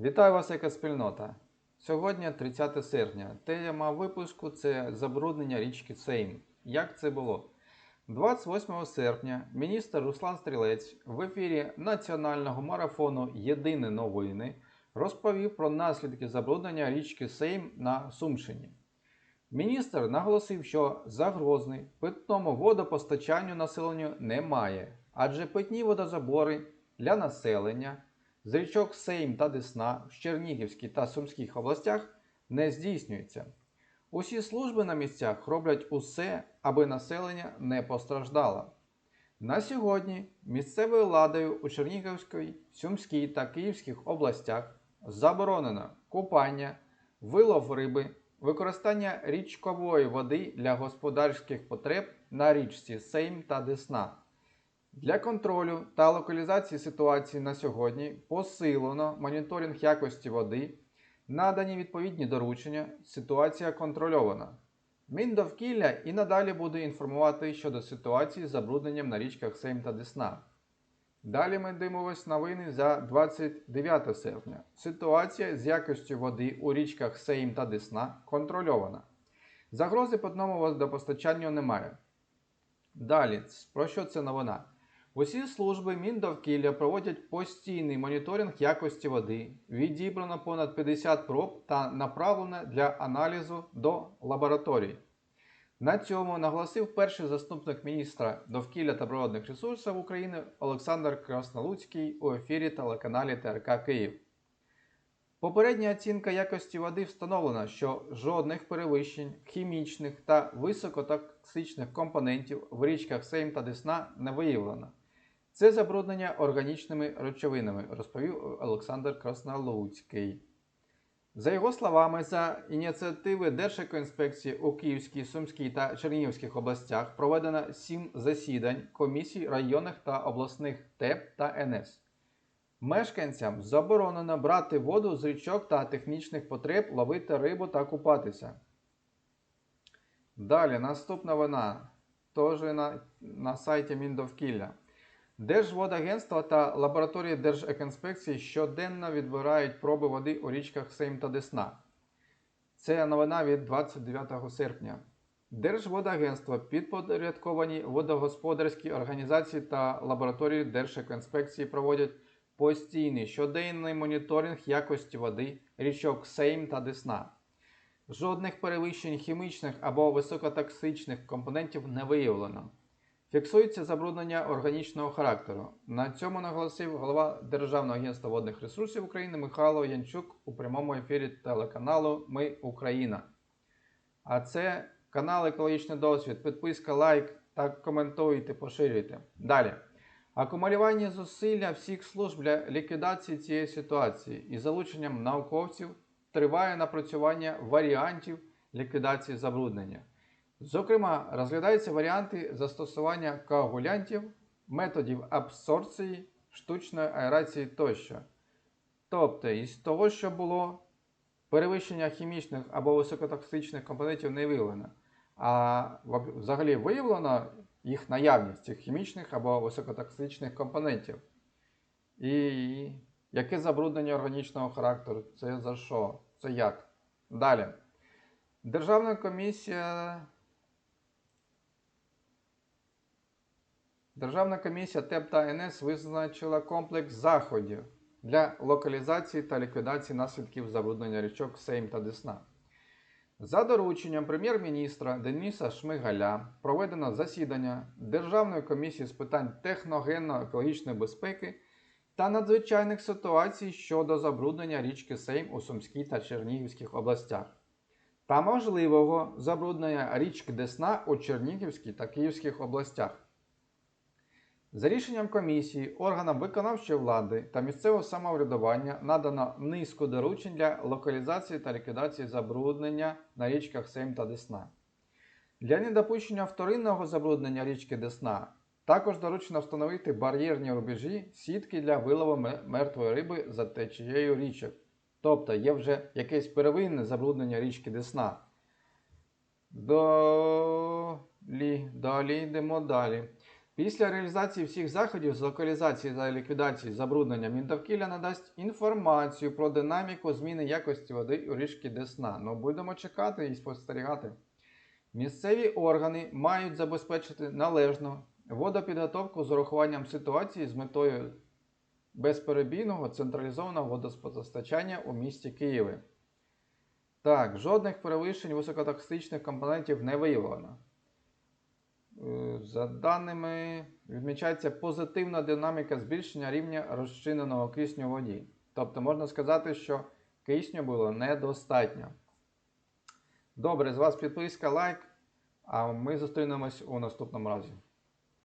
Вітаю вас, яка спільнота. Сьогодні 30 серпня. Тема випуску це забруднення річки Сейм. Як це було? 28 серпня міністр Руслан Стрілець в ефірі національного марафону Єдині новини розповів про наслідки забруднення річки Сейм на Сумщині. Міністр наголосив, що загрози питному водопостачанню населенню немає, адже питні водозабори для населення з річок Сейм та Десна в Чернігівській та Сумських областях не здійснюються. Усі служби на місцях роблять усе, аби населення не постраждало. На сьогодні місцевою владою у Чернігівській, Сумській та Київських областях заборонено купання, вилов риби, використання річкової води для господарських потреб на річці Сейм та Десна. Для контролю та локалізації ситуації на сьогодні посилено моніторинг якості води, надані відповідні доручення, ситуація контрольована. Міндовкілля і надалі буде інформувати щодо ситуації з забрудненням на річках Сейм та Десна. Далі ми дивимося новини за 29 серпня. Ситуація з якістю води у річках Сейм та Десна контрольована. Загрози по одному водопостачанню немає. Далі, про що це новина? Усі служби Міндовкілля проводять постійний моніторинг якості води, відібрано понад 50 проб та направлено для аналізу до лабораторій. На цьому наголосив перший заступник міністра довкілля та природних ресурсів України Олександр Краснолуцький у ефірі телеканалі ТРК Київ. Попередня оцінка якості води встановлена, що жодних перевищень хімічних та високотоксичних компонентів в річках Сейм та Десна не виявлено. Це забруднення органічними речовинами, розповів Олександр Краснолуцький. За його словами, за ініціативи Держекоінспекції у Київській, Сумській та Чернігівських областях проведено сім засідань комісій районних та обласних ТЕП та НС. Мешканцям заборонено брати воду з річок та технічних потреб, ловити рибу та купатися. Далі, наступна вона, теж на, на сайті Міндовкілля. Держводагентство та лабораторії Держекінспекції щоденно відбирають проби води у річках Сейм та Десна. Це новина від 29 серпня. Держводагентство підпорядковані водогосподарські організації та лабораторії Держекінспекції проводять постійний щоденний моніторинг якості води річок Сейм та Десна. Жодних перевищень хімічних або високотоксичних компонентів не виявлено. Фіксується забруднення органічного характеру. На цьому наголосив голова Державного агентства водних ресурсів України Михайло Янчук у прямому ефірі телеканалу Ми Україна. А це канал Екологічний досвід. Підписка, лайк та коментуйте, поширюйте. Далі. Акумулювання зусилля всіх служб для ліквідації цієї ситуації і залученням науковців триває напрацювання варіантів ліквідації забруднення. Зокрема, розглядаються варіанти застосування коагулянтів, методів абсорбції, штучної аерації тощо. Тобто, із того, що було, перевищення хімічних або високотоксичних компонентів не виявлено. А взагалі виявлено їх наявність цих хімічних або високотоксичних компонентів. І яке забруднення органічного характеру? Це за що? Це як? Далі. Державна комісія. Державна комісія ТЕП та НС визначила комплекс заходів для локалізації та ліквідації наслідків забруднення річок Сейм та Десна. За дорученням прем'єр-міністра Дениса Шмигаля проведено засідання Державної комісії з питань техногенно-екологічної безпеки та надзвичайних ситуацій щодо забруднення річки Сейм у Сумській та Чернігівських областях та можливого забруднення річки Десна у Чернігівській та Київських областях. За рішенням комісії, органам виконавчої влади та місцевого самоврядування надано низку доручень для локалізації та ліквідації забруднення на річках Сейм та Десна. Для недопущення вторинного забруднення річки Десна також доручено встановити бар'єрні рубежі сітки для вилову мертвої риби за течією річок. Тобто є вже якесь первинне забруднення річки Десна. Далі, далі йдемо далі. Після реалізації всіх заходів з локалізації та ліквідації забруднення Мінтовкілля надасть інформацію про динаміку зміни якості води у річці Десна. Ну, будемо чекати і спостерігати. Місцеві органи мають забезпечити належну водопідготовку з урахуванням ситуації з метою безперебійного централізованого водопостачання у місті Києві. Так, жодних перевищень високотоксичних компонентів не виявлено. Е, За даними, відмічається позитивна динаміка збільшення рівня розчиненого кисню в воді. Тобто можна сказати, що кисню було недостатньо. Добре, з вас підписка, лайк, а ми зустрінемось у наступному разі.